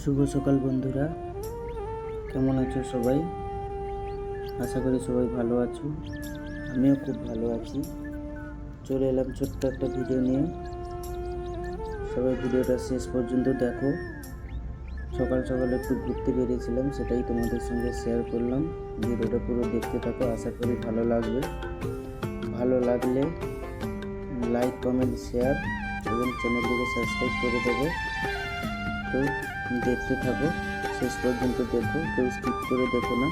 শুভ সকাল বন্ধুরা। কেমন আছো সবাই? আশা করি সবাই ভালো আছো। আমিও খুব ভালো আছি। চলে এলাম ছোট্ট একটা ভিডিও নিয়ে। সবাই ভিডিওটা শেষ পর্যন্ত দেখো। সকাল সকাল একটু ঘুরতে বেরিয়েছিলাম, সেটাই তোমাদের সঙ্গে শেয়ার করলাম। ভিডিওটা পুরো দেখতে থাকো, আশা করি ভালো লাগবে। ভালো লাগলে লাইক কমেন্ট শেয়ার এবং চ্যানেলটিকে সাবস্ক্রাইব করে দেবে। দেখতে থাকো শেষ পর্যন্ত দেখো কেউ স্কিপ করে দেখো না।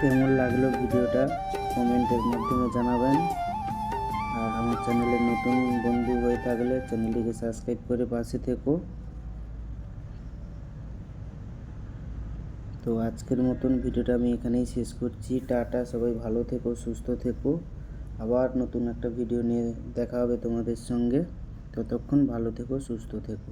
কেমন লাগল ভিডিওটা? কমেন্টের মাধ্যমে জানাবেন। আর আমার চ্যানেলে নতুন বন্ধু হয়ে থাকলে চ্যানেলটিকে সাবস্ক্রাইব করে পাশে থেকো। তো আজকের মতন ভিডিওটা আমি এখানেই শেষ করছি। টাটা, সবাই ভালো থেকো, সুস্থ থেকো। আবার নতুন একটা ভিডিও নিয়ে দেখা হবে তোমাদের সঙ্গে। ততক্ষণ ভালো থেকো, সুস্থ থেকো।